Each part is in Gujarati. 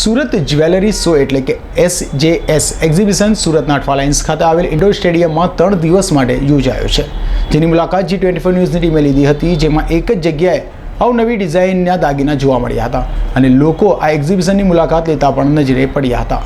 સુરત જ્વેલરી શો એટલે કે એસ જે એસ એક્ઝિબિશન સુરતના અઠવાલાઇન્સ ખાતે આવેલ ઇન્ડોર સ્ટેડિયમમાં ત્રણ દિવસ માટે યોજાયો છે. જેની મુલાકાત જી ટ્વેન્ટી ફોર ન્યૂઝની ટીમે લીધી હતી, જેમાં એક જ જગ્યાએ અવનવી ડિઝાઇનના દાગીના જોવા મળ્યા હતા અને લોકો આ એક્ઝિબિશનની મુલાકાત લેતા પણ નજરે પડ્યા હતા.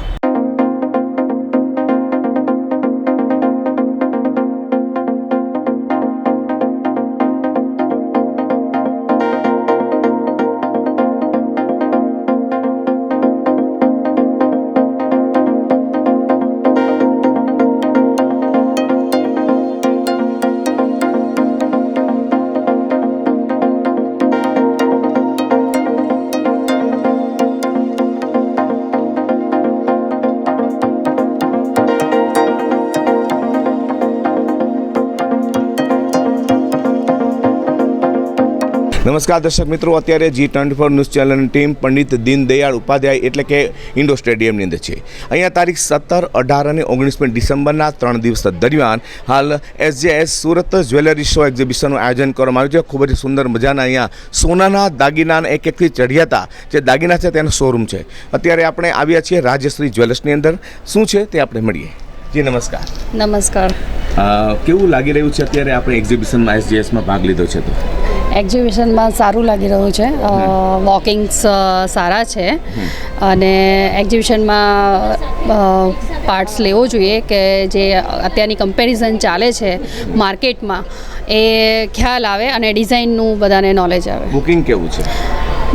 નમસ્કાર દર્શક મિત્રો અત્યારે જી ટ્વેન્ટી ફોર ન્યૂઝ ચેનલની ટીમ પંડિત દીનદયાળ ઉપાધ્યાય એટલે કે ઇન્ડો સ્ટેડિયમની અંદર છે. અહીંયા તારીખ સત્તર અઢાર અને ઓગણીસમી ડિસેમ્બરના ત્રણ દિવસ દરમિયાન હાલ એસજેએસ સુરત જ્વેલરી શો એક્ઝિબિશનનું આયોજન કરવામાં આવ્યું છે. ખૂબ જ સુંદર મજાના અહીંયા સોનાના દાગીનાના એક એકથી ચઢિયાતા જે દાગીના છે તેનો શોરૂમ છે. અત્યારે આપણે આવ્યા છીએ રાજશ્રી જ્વેલર્સની અંદર. શું છે તે આપણે મળીએ. જી નમસ્કાર. નમસ્કાર. કેવું લાગી રહ્યું છે અત્યારે આપણે એક્ઝિબિશનમાં એસજીએસમાં ભાગ લીધો છે તો? એક્ઝિબિશનમાં સારું લાગી રહ્યું છે. વોકિંગ્સ સારા છે. અને એક્ઝિબિશનમાં પાર્ટ્સ લેવો જોઈએ કે જે અત્યારની કમ્પેરિઝન ચાલે છે માર્કેટમાં એ ખ્યાલ આવે અને ડિઝાઇનનું બધાને નોલેજ આવે. બુકિંગ કેવું છે?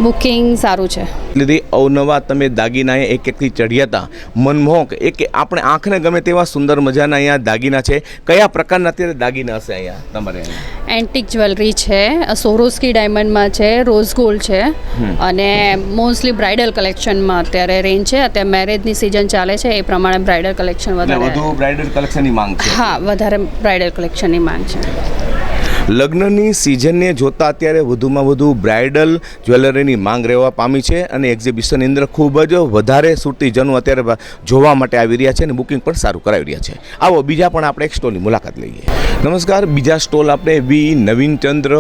બુકિંગ સારું છે. લીધી અવનવા તમે દાગીનાએ એક એકથી ચઢ્યા હતા. મનમોહક એક આપણે આંખને ગમે તેવા સુંદર મજાના અહીંયા દાગીના છે. કયા પ્રકારના અત્યારે દાગીના હશે અહીંયા તમારે એન્ટિક જ્વેલરી છે સોરોસ્કી ડાયમંડમાં છે રોઝ ગોલ્ડ છે અને મોસ્ટલી બ્રાઇડલ કલેક્શનમાં અત્યારે રેન્જ છે. અત્યારે મેરેજની સિઝન ચાલે છે એ પ્રમાણે બ્રાઇડલ કલેક્શન વધારે વધુ બ્રાઇડલ કલેક્શનની માંગ છે. હા વધારે બ્રાઇડલ કલેક્શનની માંગ છે. લગ્નની સિઝનને જોતા અત્યારે વધુમાં વધુ બ્રાઇડલ જ્વેલરીની માંગ રહેવા પામી છે અને એક્ઝિબિશનની અંદર ખૂબ જ વધારે સુરતીજનો અત્યારે જોવા માટે આવી રહ્યા છે અને બુકિંગ પણ સારું કરાવી રહ્યા છે. આવો બીજા પણ આપણે એક સ્ટોલની મુલાકાત લઈએ. નમસ્કાર, બીજા સ્ટોલ આપણે વી નવીનચંદ્ર,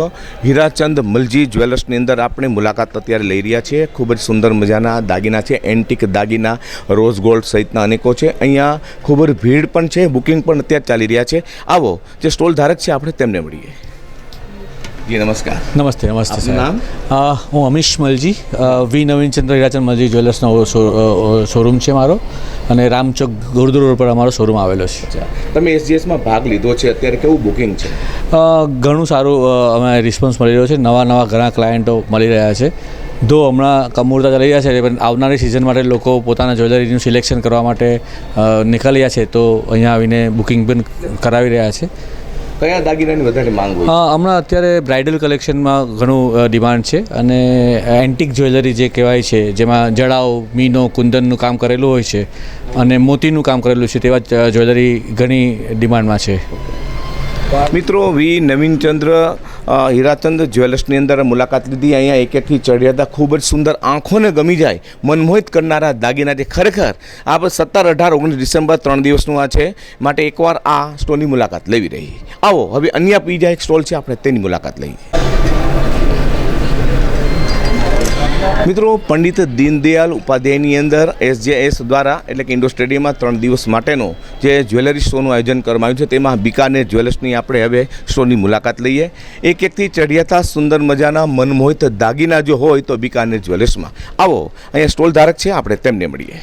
હીરાચંદ મલજી જ્વેલર્સની અંદર આપણે મુલાકાત અત્યારે લઈ રહ્યા છીએ. ખૂબ જ સુંદર મજાના દાગીના છે, એન્ટિક દાગીના રોઝ ગોલ્ડ સહિતના અનેકો છે. અહીંયા ખૂબ જ ભીડ પણ છે બુકિંગ પણ અત્યારે ચાલી રહ્યા છે. આવો, જે સ્ટોલ ધારક છે, આપણે તેમને મળીએ. જી નમસ્કાર. નમસ્તે નમસ્તે સાહેબ. નામ? હું અમીશ મલજી. વી વી નવીનચંદ્ર હીરાચંદ મલજી જ્વેલર્સનો શોરૂમ છે મારો અને રામચોક ગુરુદ્ર રોડ પર અમારો શોરૂમ આવેલો છે. તમે એસજીએસમાં ભાગ લીધો છે અત્યારે કેવું બુકિંગ છે? ઘણું સારું અમે રિસ્પોન્સ મળી રહ્યો છે. નવા નવા ઘણા ક્લાયન્ટો મળી રહ્યા છે. ધો હમણાં કમૂરતા ચાલી રહ્યા છે પણ આવનારી સિઝન માટે લોકો પોતાના જ્વેલરીનું સિલેક્શન કરવા માટે નીકળ્યા છે તો અહીંયા આવીને બુકિંગ પણ કરાવી રહ્યા છે. કયા દાગીનાની વધારે માંગ હોય? હમણાં અત્યારે બ્રાઇડલ કલેક્શનમાં ઘણું ડિમાન્ડ છે અને એન્ટિક જ્વેલરી જે કહેવાય છે જેમાં જડાઓ મીનો કુંદનનું કામ કરેલું હોય છે અને મોતીનું કામ કરેલું છે તેવા જ્વેલરી ઘણી ડિમાન્ડમાં છે. મિત્રો વી નવીનચંદ્ર હીરાચંદ જ્વેલર્સની અંદર મુલાકાત લીધી. અહીંયા એક એકથી ચડ્યા હતા ખૂબ જ સુંદર આંખોને ગમી જાય, મનમોહિત કરનારા દાગીના જે ખરેખર આ સત્તર અઢાર ઓગણીસ ડિસેમ્બર ત્રણ દિવસનું આ છે. માટે એકવાર આ સ્ટોલની મુલાકાત લેવી રહી. આવો, હવે અન્ય બીજા એક સ્ટોલ છે, આપણે તેની મુલાકાત લઈએ. મિત્રો પંડિત દીનદયાલ ઉપાધ્યાયની અંદર એસજેએસ દ્વારા એટલે કે ઇન્ડો સ્ટેડિયમમાં ત્રણ દિવસ માટેનો જે જ્વેલરી શોનું આયોજન કરવામાં આવ્યું છે તેમાં બિકાનેર જ્વેલર્સની આપણે હવે શોની મુલાકાત લઈએ. એક એકથી ચડિયાતા સુંદર મજાના મનમોહિત દાગીના જો હોય તો બિકાનેર જ્વેલર્સમાં. આવો અહીંયા સ્ટોલ ધારક છે આપણે તેમને મળીએ.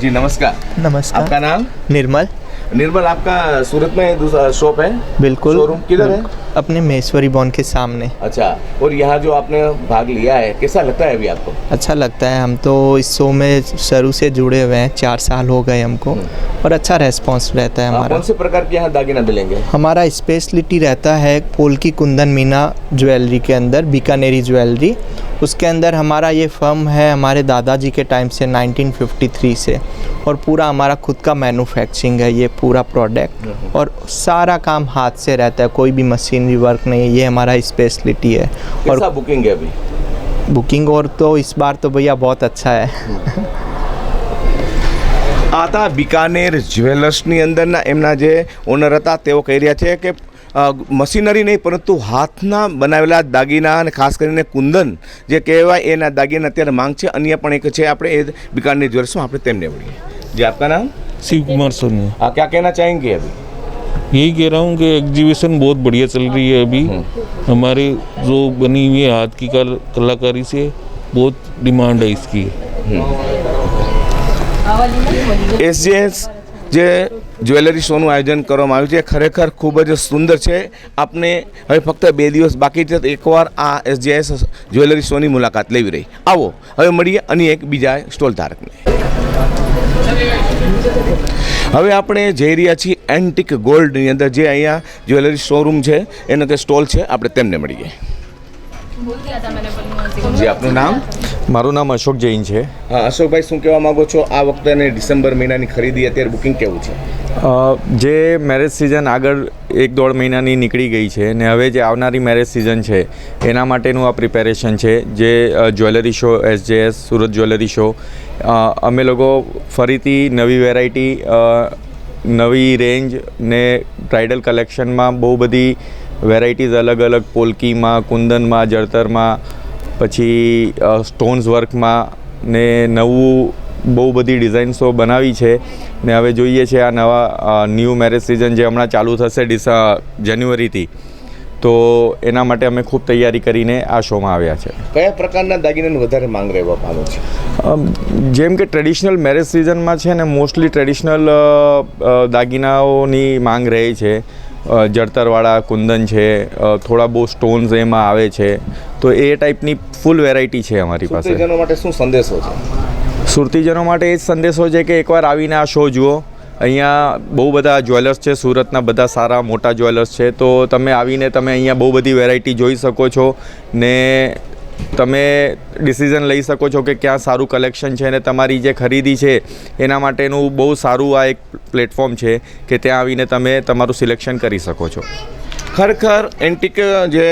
જી નમસ્કાર. નમસ્કાર. આપકા નામ? નિર્મલ. निर्मल आपका सूरत में दूसरा शॉप है? बिल्कुल। शोरूम किधर है? अपने महेश्वरी बॉन के सामने। अच्छा और यहाँ जो आपने भाग लिया है कैसा लगता है अभी आपको? अच्छा लगता है। हम तो इस शो में शुरू से जुड़े हुए हैं चार साल हो गए हमको। और अच्छा रेस्पॉन्स रहता है हमारा। कौन से प्रकार के यहाँ दागिना मिलेंगे हमारा स्पेशलिटी रहता है पोल की कुंदन मीना ज्वेलरी के अंदर बीकानेरी ज्वेलरी। उसके अंदर हमारा ये फर्म है हमारे दादाजी के टाइम से 1953 से और पूरा हमारा खुद का मैन्युफैक्चरिंग है ये पूरा प्रोडक्ट और सारा काम हाथ से रहता है कोई भी मशीनरी वर्क नहीं है ये हमारा स्पेशलिटी है और कैसा बुकिंग है अभी बुकिंग और तो इस बार तो भैया बहुत अच्छा है આ હતા બિકાનેર જ્વેલર્સની અંદરના એમના જે ઓનર હતા તેઓ કહી રહ્યા છે કે અ, મશીનરી નહીં પરંતુ હાથના બનાવેલા દાગીના અને ખાસ કરીને કુંદન જે કહેવાય એના દાગીના અત્યારે માંગ છે અન્ય પણ એક છે આપણે એ બિકારની જ્વેલર્સમાં આપણે તેમને મળીએ જે આપકા નામ शिव कुमार सोनी આ ક્યાં કહેના ચાહેંગે અભી यही कह रहा हूँ कि एग्जीबिशन बहुत बढ़िया चल रही है अभी हमारे जो बनी हुई है हाथ की कल- कलाकारी से बहुत डिमांड है इसकी એસજીએસ જે જ્વેલરી શોનું આયોજન કરવામાં આવ્યું છે ખરેખર ખૂબ જ સુંદર છે. આપને હવે ફક્ત બે દિવસ બાકી છે, તો એકવાર આ એસજીએસ જ્વેલરી શોની મુલાકાત લેવી રહી. આવો, હવે મળીએ અને એક બીજા સ્ટોલ ધારકને. હવે આપણે જઈ રહ્યા છીએ એન્ટિક ગોલ્ડની અંદર, જે અહીંયા જ્વેલરી શોરૂમ છે, એનો તે સ્ટોલ છે. આપણે તેમને મળીએ. જી આપનું નામ? મારું નામ અશોક જૈન છે. હા અશોકભાઈ શું કહેવા માંગો છો? આ વખતે અને ડિસેમ્બર મહિનાની ખરીદી અત્યારે બુકિંગ કેવું છે? જે મેરેજ સિઝન આગળ એક દોઢ મહિનાની નીકળી ગઈ છે ને હવે જે આવનારી મેરેજ સિઝન છે એના માટેનું આ પ્રિપેરેશન છે. જે jewellery show SJS Surat jewellery show અમે લોકો ફરીથી નવી વેરાયટી નવી રેન્જ ને બ્રાઇડલ કલેક્શનમાં બહુ બધી વેરાયટીઝ અલગ અલગ પોલકીમાં કુંદનમાં જળતરમાં પછી સ્ટોન્સ વર્કમાં ને નવું બહુ બધી ડિઝાઇન્સો બનાવી છે. ને હવે જોઈએ છે આ નવા ન્યૂ મેરેજ સિઝન જે હમણાં ચાલુ થશે ડિસા જાન્યુઆરીથી તો એના માટે અમે ખૂબ તૈયારી કરીને આ શોમાં આવ્યા છે. કયા પ્રકારના દાગીનાની વધારે માંગ રહેવા પામે છે? જેમ કે ટ્રેડિશનલ મેરેજ સિઝનમાં છે ને મોસ્ટલી ટ્રેડિશનલ દાગીનાઓની માંગ રહે છે. જળતરવાળા કુંદન છે થોડા બહુ સ્ટોન્સ એમાં આવે છે. તો એ ટાઈપની ફૂલ વેરાયટી છે અમારી પાસે. સુરતીજનો માટે શું સંદેશો છે? સુરતીજનો માટે એ જ સંદેશો છે કે એકવાર આવીને આ શો જુઓ. અહીંયા બહુ બધા જ્વેલર્સ છે સુરતના બધા સારા મોટા જ્વેલર્સ છે. તો તમે આવીને તમે અહીંયા બહુ બધી વેરાયટી જોઈ શકો છો. ને તમે ડિસિઝન લઈ શકો છો કે ક્યાં સારું કલેક્શન છે અને તમારી જે ખરીદી છે, એના માટેનું બહુ સારું આ એક પ્લેટફોર્મ છે કે ત્યાં આવીને તમે તમારું સિલેક્શન કરી શકો છો. ખરેખર એન્ટિક જે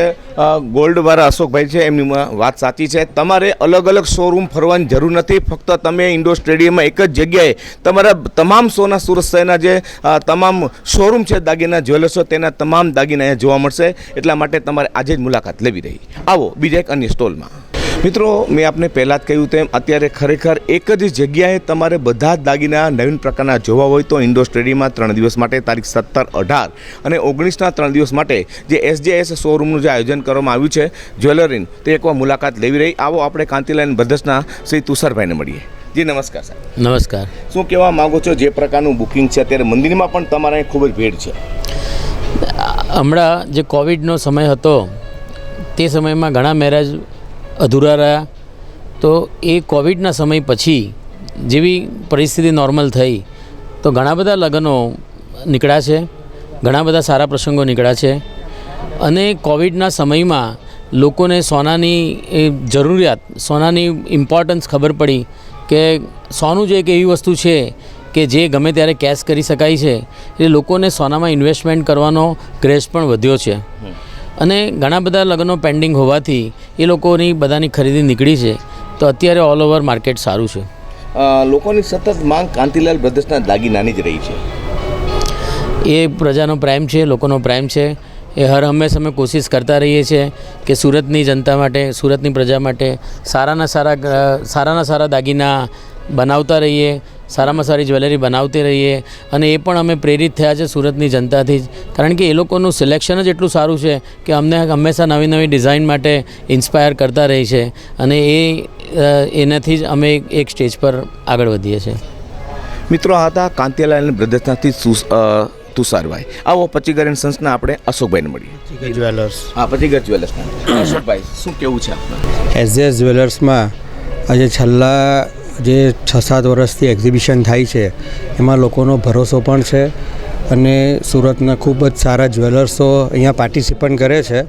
ગોલ્ડવાળા અશોકભાઈ છે, એમની વાત સાચી છે. તમારે અલગ અલગ શોરૂમ ફરવાની જરૂર નથી. ફક્ત તમે ઇન્ડોર સ્ટેડિયમમાં એક જ જગ્યાએ તમારા તમામ સોના સુરત શહેરના જે તમામ શોરૂમ છે, દાગીના જ્વેલર્સો તેના તમામ દાગીના અહીંયા જોવા મળશે. એટલા માટે તમારે આજે જ મુલાકાત લેવી રહી. આવો, બીજા એક અન્ય સ્ટોલમાં મિત્રો મેં આપને પહેલાં જ કહ્યું તેમ અત્યારે ખરેખર એક જ જગ્યાએ તમારે બધા જ દાગીના નવીન પ્રકારના જોવા હોય તો ઇન્ડોર સ્ટેડિયમમાં ત્રણ દિવસ માટે તારીખ સત્તર અઢાર અને ઓગણીસના ત્રણ દિવસ માટે જે એસજેએસ શોરૂમનું જે આયોજન કરવામાં આવ્યું છે જ્વેલરીનું તે એકવાર મુલાકાત લેવી રહી. આવો આપણે કાંતિલાલ બ્રધર્સના શ્રી તુષારભાઈને મળીએ. જી નમસ્કાર સાહેબ. નમસ્કાર. શું કહેવા માગો છો જે પ્રકારનું બુકિંગ છે? અત્યારે મંદિરમાં પણ તમારે ખૂબ જ ભીડ છે. હમણાં જે કોવિડનો સમય હતો તે સમયમાં ઘણા મેરેજ અધૂરા રહ્યા. તો એ કોવિડના સમય પછી જેવી પરિસ્થિતિ નોર્મલ થઈ, તો ઘણા બધા લગ્નો નીકળ્યા છે, ઘણા બધા સારા પ્રસંગો નીકળ્યા છે. અને કોવિડના સમયમાં લોકોને સોનાની જરૂરિયાત, સોનાની ઇમ્પોર્ટન્સ ખબર પડી કે સોનું જે એક એવી વસ્તુ છે કે જે ગમે ત્યારે કેશ કરી શકાય છે, એ લોકોને સોનામાં ઇન્વેસ્ટમેન્ટ કરવાનો ક્રેઝ પણ વધ્યો છે. અને ઘણા બધા લગ્નો પેન્ડિંગ હોવાથી એ લોકોની બધાની ખરીદી નીકળી છે. તો અત્યારે ઓલ ઓવર માર્કેટ સારું છે. લોકોની સતત માંગ કાંતિલાલ બ્રધર્સના દાગીનાની જ રહી છે. એ પ્રજાનો પ્રેમ છે લોકોનો પ્રેમ છે. એ હર હંમેશ અમે કોશિશ કરતા રહીએ છીએ કે સુરતની જનતા માટે સુરતની પ્રજા માટે સારાના સારા સારાના સારા દાગીના બનાવતા રહીએ. સારામાં સારી જ્વેલરી બનાવતી રહીએ અને એ પણ અમે પ્રેરિત થયા છે સુરતની જનતાથી જ. કારણ કે એ લોકોનું સિલેક્શન જ એટલું સારું છે કે અમને હંમેશા નવી નવી ડિઝાઇન માટે ઇન્સ્પાયર કરતા રહી છે અને એ એનાથી જ અમે એક- સ્ટેજ પર આગળ વધીએ છીએ. મિત્રો હતા કાંતિલાલ બ્રદર્સનાથી તુષારભાઈ આવો પચીગર સન્સના આપણે અશોકભાઈને મળીએ. જ્વેલર્સ. હા પચીગર જ્વેલર્સના. અશોકભાઈ શું કેવું છે એઝ એસજેએસ જ્વેલર્સમાં આજે છેલ્લા જે છ સાત વર્ષથી એક્ઝિબિશન થાય છે, એમાં લોકોનો ભરોસો પણ છે અને સુરતના ખૂબ જ સારા જ્વેલર્સો અહીંયા પાર્ટિસિપન્ટ કરે છે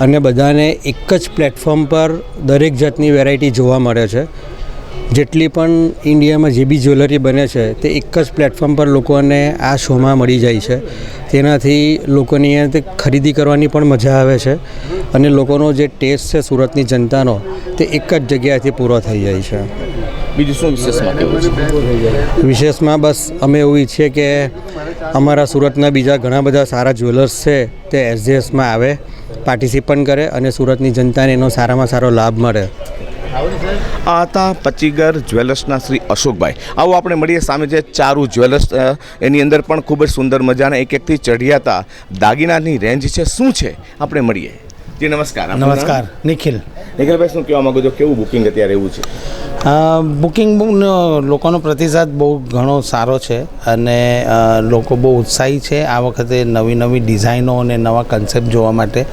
અને બધાને એક જ પ્લેટફોર્મ પર દરેક જાતની વેરાયટી જોવા મળે છે. જેટલી પણ ઇન્ડિયામાં જે બી જ્વેલરી બને છે, તે એક જ પ્લેટફોર્મ પર લોકોને આ શોમાં મળી જાય છે. તેનાથી લોકોની અહીંયા તે ખરીદી કરવાની પણ મજા આવે છે અને લોકોનો જે ટેસ્ટ છે સુરતની જનતાનો, તે એક જ જગ્યાએથી પૂરો થઈ જાય છે. બીજું શું વિશેષમાં કેવું છે? વિશેષમાં બસ અમે એવું ઈચ્છીએ કે અમારા સુરતના બીજા ઘણા બધા સારા જ્વેલર્સ છે તે એસજીએસમાં આવે પાર્ટિસિપન્ટ કરે અને સુરતની જનતાને એનો સારામાં સારો લાભ મળે. આ હતા પચીગર જ્વેલર્સના શ્રી અશોકભાઈ. આવો આપણે મળીએ સામે જે ચારુ જ્વેલર્સ એની અંદર પણ ખૂબ જ સુંદર મજાના એક એકથી ચઢિયાતા દાગીનાની રેન્જ છે. શું છે? આપણે મળીએ. જી નમસ્કાર. નમસ્કાર. નિખિલ. નિખિલભાઈ શું કહેવા માગો છો? કેવું બુકિંગ અત્યારે એવું છે? બુકિંગ લોકોનો પ્રતિસાદ બહુ ઘણો સારો છે અને લોકો બહુ ઉત્સાહી છે આ વખતે નવી નવી ડિઝાઇનો અને નવા કન્સેપ્ટ જોવા માટે.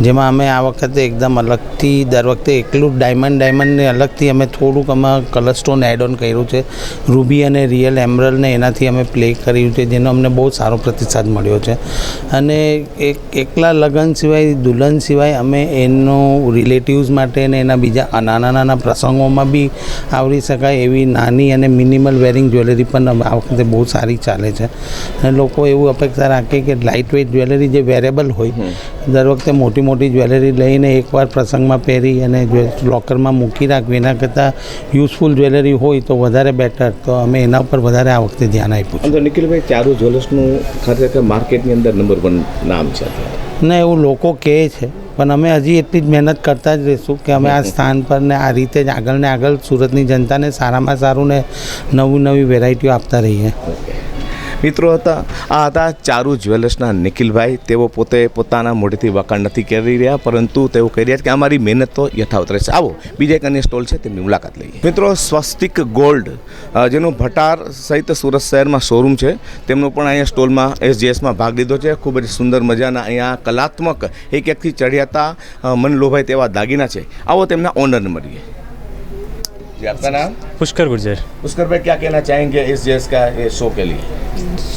જેમાં અમે આ વખતે એકદમ અલગથી, દર વખતે એકલું ડાયમંડ ડાયમંડને અલગથી અમે થોડુંક અમે કલર સ્ટોન એડ ઓન કર્યું છે. રૂબી અને રિયલ એમરલને એનાથી અમે પ્લે કર્યું છે, જેનો અમને બહુ સારો પ્રતિસાદ મળ્યો છે. અને એક, એકલા લગ્ન સિવાય, દુલ્હન સિવાય અમે એનો રિલેટિવ્સ માટે ને એના બીજા નાના નાના પ્રસંગોમાં બી આવરી શકાય એવી નાની અને મિનિમલ વેરિંગ જ્વેલરી પણ આ વખતે બહુ સારી ચાલે છે. અને લોકો એવું અપેક્ષા રાખે કે લાઇટ વેઇટ જ્વેલરી જે વેરેબલ હોય દર વખતે મોટી મોટી જ્વેલરી લઈને એકવાર પ્રસંગમાં પહેરી અને લોકરમાં મૂકી રાખવી એના કરતાં યુઝફુલ જ્વેલરી હોય તો વધારે બેટર તો અમે એના ઉપર વધારે આ વખતે ધ્યાન આપ્યું તો નિખિલભાઈ ચારુ જ્વેલર્સનું ખરેખર માર્કેટની અંદર નંબર વન નામ છે. ને એવું લોકો કહે છે. પણ અમે હજી એટલી જ મહેનત કરતા જ રહીશું કે અમે આ સ્થાન પર ને આ રીતે જ આગળ ને આગળ સુરતની જનતાને સારામાં સારું ને નવી નવી વેરાયટીઓ આપતા રહીએ. મિત્રો હતા. આ હતા ચારુ જ્વેલર્સના નિખિલભાઈ. તેઓ પોતે પોતાના મોઢેથી વખાણ નથી કરી રહ્યા પરંતુ તેઓ કહી રહ્યા છે કે અમારી મહેનત તો યથાવત રહેશે. આવો બીજા એક અન્ય સ્ટોલ છે તેમની મુલાકાત લઈએ. મિત્રો સ્વસ્તિક ગોલ્ડ જેનું ભટાર સહિત સુરત શહેરમાં શોરૂમ છે. તેમનો પણ અહીંયા સ્ટોલમાં એસજીએસમાં ભાગ લીધો છે. ખૂબ જ સુંદર મજાના અહીંયા કલાત્મક એક એકથી ચઢિયાતા અ, મન લોભાય તેવા દાગીના છે. આવો તેમના ઓનરને મળીએ. जी आपका नाम પુષ્કર ગુર્જર पुष्कर भाई क्या कहना चाहेंगे इस जेस का ये शो के लिए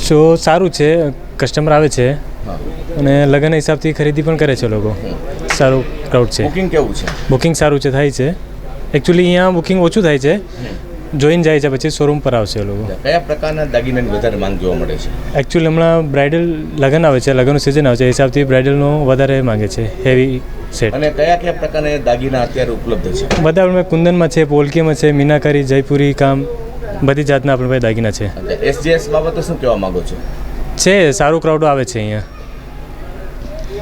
શો સારું છે કસ્ટમર આવે છે અને લગ્ન હિસાબથી ખરીદી પણ કરે છે લોકો સારું ક્રાઉડ છે બુકિંગ કેવું છે બુકિંગ સારું છે થાય છે એકચ્યુઅલી અહીંયા બુકિંગ ઓછું થાય છે જોઈને જાય છે પછી શોરૂમ પર આવશે એ લોકો કયા પ્રકારના દાગીનાની વધારે માંગ જોવા મળે છે એકચ્યુઅલી હમણાં બ્રાઇડલ લગ્ન આવે છે લગ્નનું સિઝન આવે છે એ હિસાબથી બ્રાઇડલનો વધારે માંગે છે હેવી સેટ અને કયા કયા પ્રકારના દાગીના અત્યારે ઉપલબ્ધ છે? બધા આપણે કુંદનમાં છે પોલકીમાં છે મીનાકારી જયપુરી કામ બધી જાતના આપણે પાસે દાગીના છે. એસજીએસ બાબતે શું કહેવા માગો છો? છે સારું ક્રાઉડ આવે છે અહીંયા.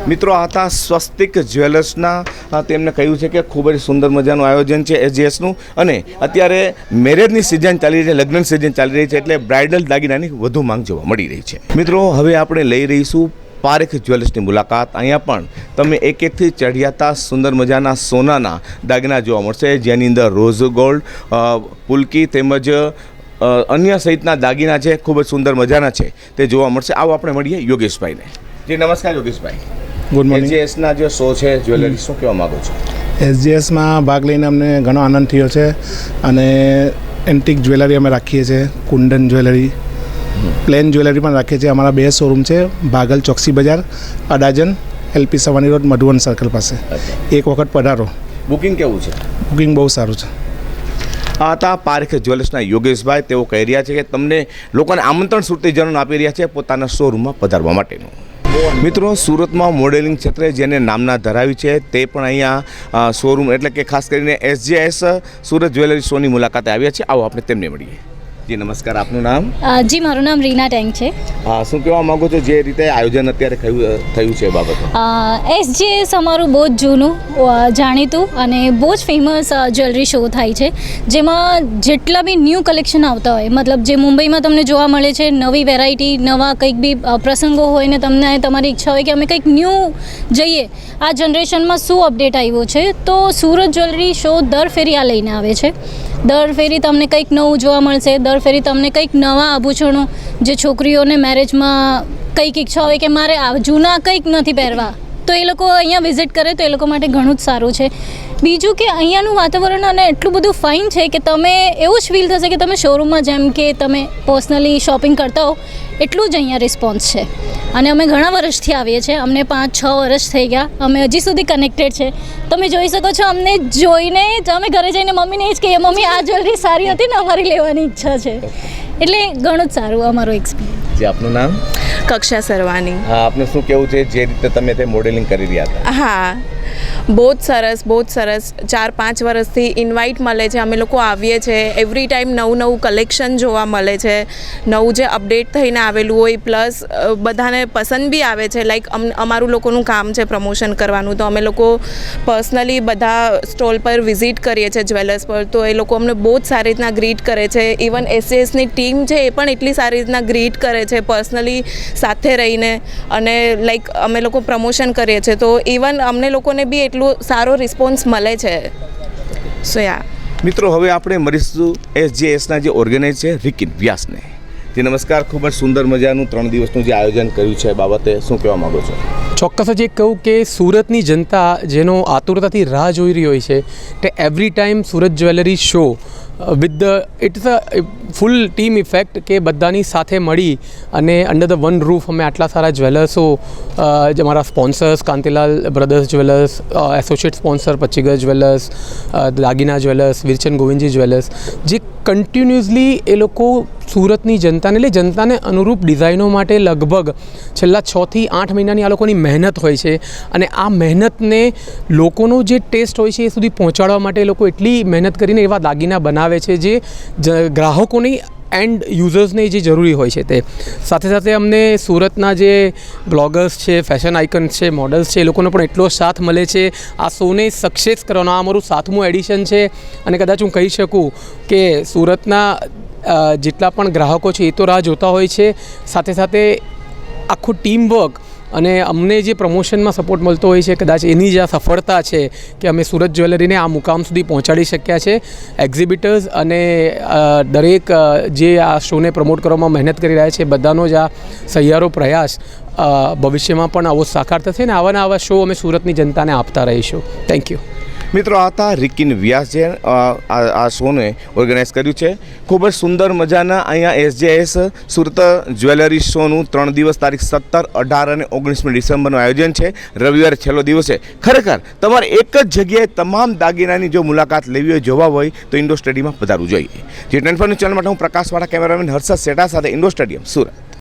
મિત્રો આ હતા સ્વસ્તિક જ્વેલર્સના તેમણે તેમને કહ્યું છે કે ખૂબ જ સુંદર મજાનું આયોજન છે એસજીએસનું. અને અત્યારે મેરેજની સિઝન ચાલી રહી છે લગ્ન સિઝન ચાલી રહી છે એટલે બ્રાઇડલ દાગીનાની વધુ માંગ જોવા મળી રહી છે. મિત્રો હવે આપણે લઈ રહીશું પારેખ જ્વેલર્સની મુલાકાત. અહીંયા પણ તમે એક એકથી ચઢિયાતા સુંદર મજાના સોનાના દાગીના જોવા મળશે જેની અંદર રોઝ ગોલ્ડ પુલકી તેમજ અન્ય સહિતના દાગીના છે ખૂબ જ સુંદર મજાના છે તે જોવા મળશે. આવો આપણે મળીએ યોગેશભાઈને. જી નમસ્કાર યોગેશભાઈ. ગુડ મોર્નિંગ એસજીએસના જે શો છે જ્વેલરી શું કહેવા માગો છો? એસજીએસમાં ભાગ લઈને અમને ઘણો આનંદ થયો છે અને એન્ટિક જ્વેલરી અમે રાખીએ છીએ કુંડન જ્વેલરી. પ્લેન જ્વેલરી પણ રાખીએ છીએ અમારા બે શોરૂમ છે. Bhagal Choksi Bazaar Adajan LP Savani road Madhuvan circle પાસે. એક વખત પધારો. બુકિંગ કેવું છે? બુકિંગ બહુ સારું છે. આ હતા પારેખ જ્વેલર્સના યોગેશભાઈ. તેઓ કહી રહ્યા છે કે તમને લોકોને આમંત્રણ સુરતીજનોને આપી રહ્યા છે પોતાના શોરૂમમાં પધારવા માટેનું. મિત્રો સુરતમાં મોડેલિંગ ક્ષેત્રે જેને નામના ધરાવી છે તે પણ અહીંયા શોરૂમ એટલે કે ખાસ કરીને એસજીએસ સુરત જ્વેલરી શોની મુલાકાતે આવ્યા છે. આવો આપણે તેમને મળીએ. જી નમસ્કાર આપનું નામ? જી મારું નામ રીના ટેંગ છે. શું કહેવા માંગો છો જે રીતે આયોજન અત્યારે થયું છે બાબતે? એસજીએસ અમારું બહુ જ જૂનું જાણીતું અને બહુ જ ફેમસ જ્વેલરી શો થાય છે. જેમાં જેટલા બી ન્યૂ કલેક્શન આવતા હોય મતલબ જે મુંબઈમાં તમને જોવા મળે છે નવી વેરાયટી નવા કંઈક બી પ્રસંગો હોય ને તમને તમારી ઈચ્છા હોય કે અમે કંઈક ન્યૂ જઈએ આ જનરેશનમાં શું અપડેટ આવ્યો છે તો સુરત જ્વેલરી શો દર ફેરી આ લઈને આવે છે. દર ફેરી તમને કંઈક નવું જોવા મળશે, દર ફેરી તમને કંઈક નવા આભૂષણો જે છોકરીઓને મેરેજમાં કંઈક ઈચ્છા હોય કે મારે જૂના કંઈક નથી પહેરવા, તો એ લોકો અહીંયા વિઝિટ કરે તો એ લોકો માટે ઘણું જ સારું છે. બીજું કે અહીંયાનું વાતાવરણ અને એટલું બધું ફાઇન છે કે તમે એવું જ ફીલ થશે કે તમે શોરૂમમાં જેમ કે તમે પર્સનલી શોપિંગ કરતા હો, એટલું જ અહીંયા રિસ્પોન્સ છે. અને અમે ઘણા વર્ષથી આવીએ છીએ, અમને પાંચ, છ વર્ષ થઈ ગયા, અમે હજી સુધી કનેક્ટેડ છે. તમે જોઈ શકો છો, અમને જોઈને જ, અમે ઘરે જઈને મમ્મીને એ જ કહીએ, મમ્મી, આ જ્વેલરી સારી હતી ને અમારી લેવાની ઈચ્છા છે. એટલે ઘણું જ સારું અમારો એક્સપિરિયન્સ આપનું નામ? કક્ષા સરવાની. હા આપને શું કેવું છે? જે રીતે તમે તે મોડેલિંગ કરી રહ્યા હતા. હા. બહુ જ સરસ બહુ જ સરસ. ચાર પાંચ વર્ષથી ઇન્વાઇટ મળે છે. અમે લોકો આવીએ છીએ એવરી ટાઈમ નવું નવું કલેક્શન જોવા મળે છે. નવું જે અપડેટ થઈને આવેલું હોય પ્લસ બધાને પસંદ બી આવે છે. લાઈક અમારું લોકોનું કામ છે પ્રમોશન કરવાનું. તો અમે લોકો પર્સનલી બધા સ્ટોલ પર વિઝિટ કરીએ છીએ જ્વેલર્સ પર. તો એ લોકો અમને બહુ જ સારી રીતના ગ્રીટ કરે છે. ઇવન એસસીએસની ટીમ છે એ પણ એટલી સારી રીતના ગ્રીટ કરે છે. પર્સનલી સાથે રહીને અને લાઈક અમે લોકો પ્રમોશન કરીએ છીએ. તો ઇવન અમને લોકોને બી એટલો સારો રિસ્પોન્સ મળે છે. સો યા મિત્રો હવે આપણે મળીશું એસજીએસના જે ઓર્ગેનાઇઝ છે રિકિન વ્યાસને. જે નમસ્કાર. ખૂબ જ સુંદર મજાનું ત્રણ દિવસનું જે આયોજન કર્યું છે. એ બાબતે શું કહેવા માગો છો? ચોક્કસ જ એક કહું કે સુરતની જનતા જેનો આતુરતાથી રાહ જોઈ રહી હોય છે તે every time Surat jewellery show with the it's a full team effect કે બધાની સાથે મળી અને અંડર ધ વન રૂફ અમે આટલા સારા જ્વેલર્સો જે અમારા sponsors Kantilal brothers jewellers associate sponsor Pachchigar jewellers Dagina jewellers Virchan Govindji jewellers જે કન્ટિન્યુઅસલી એ લોકો સુરતની જનતાને એટલે જનતાને અનુરૂપ ડિઝાઇનો માટે લગભગ છેલ્લા છથી આઠ મહિનાની આ લોકોની મહેનત હોય છે. અને આ મહેનતને લોકોનો જે ટેસ્ટ હોય છે એ સુધી પહોંચાડવા માટે લોકો એટલી મહેનત કરીને એવા દાગીના બનાવે છે જે ગ્રાહકોની એન્ડ યુઝર્સને જે જરૂરી હોય છે તે. સાથે સાથે અમને સુરતના જે બ્લોગર્સ છે ફેશન આઇકન્સ છે મોડલ્સ છે, એ લોકોનો પણ એટલો સાથ મળે છે. આ શોને સક્સેસ કરવાનો, આ અમારું સાતમું એડિશન છે. અને કદાચ હું કહી શકું કે સુરતના જેટલા પણ ગ્રાહકો છે એ તો રાહ જોતા હોય છે. સાથે સાથે આખું ટીમ વર્ક અને અમને જે પ્રમોશનમાં સપોર્ટ મળતો હોય છે, કદાચ એની જ આ સફળતા છે કે અમે સુરત જ્વેલરીને આ મુકામ સુધી પહોંચાડી શક્યા છે. એક્ઝિબિટર્સ અને દરેક જે આ શોને પ્રમોટ કરવામાં મહેનત કરી રહ્યા છે, બધાનો જ આ સહિયારો પ્રયાસ ભવિષ્યમાં પણ આવો સાકાર થશે ને આવાના આવા શો અમે સુરતની જનતાને આપતા રહીશું. થેન્ક યુ મિત્રો, આ હતા રિકિન વ્યાસ જે આ શોને ઓર્ગેનાઇઝ કર્યું છે. ખૂબ જ સુંદર મજાના અહીંયા એસજેએસ સુરત જ્વેલરી શોનું ત્રણ દિવસ તારીખ સત્તર, અઢાર અને ઓગણીસમી ડિસેમ્બરનું આયોજન છે. રવિવારે છેલ્લો દિવસ છે. ખરેખર, તમારે એક જ જગ્યાએ તમામ દાગીનાની જો મુલાકાત લેવી હોય, જોવા હોય, તો ઇન્ડો સ્ટેડિયમમાં પધારવું જોઈએ. જે ટેન ચેનલ માટે હું પ્રકાશવાળા કેમેરામેન હર્ષદ સેટા સાથે ઇન્ડો સ્ટેડિયમ, સુરત.